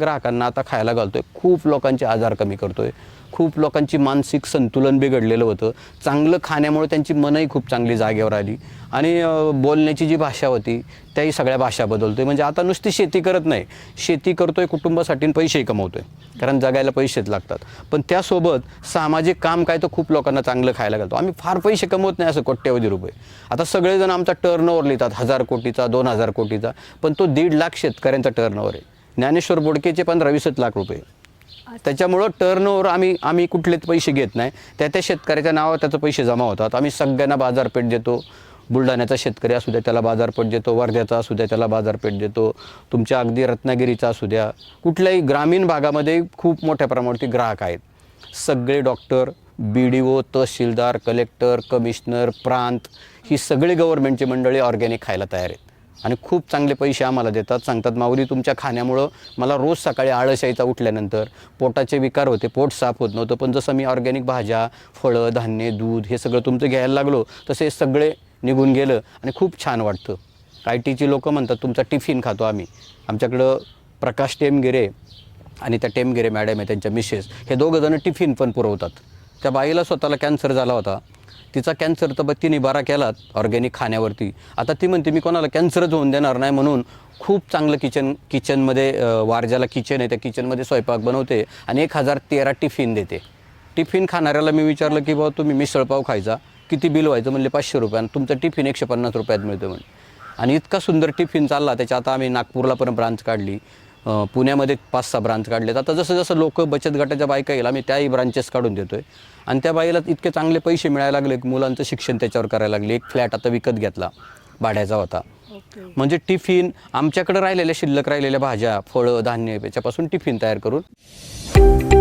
ग्राहकांना आता खायला घालतोय. खूप लोकांचे आजार कमी करतोय. खूप लोकांची मानसिक संतुलन बिघडलेलं होतं. चांगलं खाण्यामुळे त्यांची मनही खूप चांगली जागेवर आली. आणि बोलण्याची जी भाषा होती त्याही सगळ्या भाषा बदलतोय. म्हणजे आता नुसती शेती करत नाही. शेती करतोय कुटुंबासाठी पैसेही कमवतोय. कारण जगायला पैसेच लागतात. पण त्यासोबत सामाजिक काम काय तर खूप लोकांना चांगलं खायला घालतो. आम्ही फार पैसे कमवत नाही असं कोट्यवधी रुपये. आता सगळेजण आमचा टर्न ओव्हर लिहितात. हजार कोटीचा दोन हजार कोटीचा. पण तो दीड लाख शेतकऱ्यांचा टर्न ओव्हर आहे. ज्ञानेश्वर बोडकेचे पंधरा वीसच लाख रुपये. त्याच्यामुळं टर्न ओव्हर आम्ही आम्ही कुठलेच पैसे घेत नाही. त्या त्या शेतकऱ्याच्या नावावर त्याचे पैसे जमा होतात. आम्ही सगळ्यांना बाजारपेठ देतो. बुलढाण्याचा शेतकरी असू द्या त्याला बाजारपेठ देतो. वर्ध्याचा असू द्या त्याला बाजारपेठ देतो. तुमच्या अगदी रत्नागिरीचा असू द्या. कुठल्याही ग्रामीण भागामध्ये खूप मोठ्या प्रमाणावरती ग्राहक आहेत. सगळे डॉक्टर बी डी ओ तहसीलदार कलेक्टर कमिशनर प्रांत ही सगळी गव्हर्नमेंटची मंडळी ऑर्गॅनिक खायला तयार आहेत. आणि खूप चांगले पैसे आम्हाला देतात. सांगतात माऊली तुमच्या खाण्यामुळं मला रोज सकाळी आळस यायचा उठल्यानंतर. पोटाचे विकार होते पोट साफ होत नव्हतं पण जसं मी ऑर्गॅनिक भाज्या फळं धान्य दूध हे सगळं तुमचं घ्यायला लागलो तसे सगळे निघून गेलं आणि खूप छान वाटतं. आय टीची लोकं म्हणतात तुमचा टिफिन खातो आम्ही. आमच्याकडं प्रकाश टेमगिरे आणि त्या टेमगिरे मॅडम आहे त्यांच्या मिसेस. हे दोघंजणं टिफिन पण पुरवतात. त्या बाईला स्वतःला कॅन्सर झाला होता. तिचा कॅन्सर तर बघ तिने बरा केलात ऑर्गॅनिक खाण्यावरती. आता ती म्हणते मी कोणाला कॅन्सरच होऊन देणार नाही म्हणून खूप चांगलं किचन किचनमध्ये वारजाला किचन आहे. त्या किचनमध्ये स्वयंपाक बनवते आणि एक हजार तेरा टिफिन देते. टिफिन खाणाऱ्याला मी विचारलं की बाबा तुम्ही मिसळपाव खायचा? किती बिल व्हायचं? म्हणले पाचशे रुपयानं तुमचं टिफिन एकशे पन्नास रुपयात मिळतं म्हणे. आणि इतका सुंदर टिफिन चालला. त्याच्या आता आम्ही नागपूरला पण ब्रांच काढली. पुण्यामध्ये पाच सहा ब्रांच काढलेत. आता जसं जसं लोक बचत गटाच्या बायका येईल आम्ही त्याही ब्रांचेस काढून देतोय. आणि त्या बाईला इतके चांगले पैसे मिळायला लागले की मुलांचं शिक्षण त्याच्यावर करायला लागले. एक फ्लॅट आता विकत घेतला भाड्याचा होता. म्हणजे टिफिन आमच्याकडे राहिलेल्या शिल्लक राहिलेल्या भाज्या फळं धान्य याच्यापासून टिफिन तयार करून.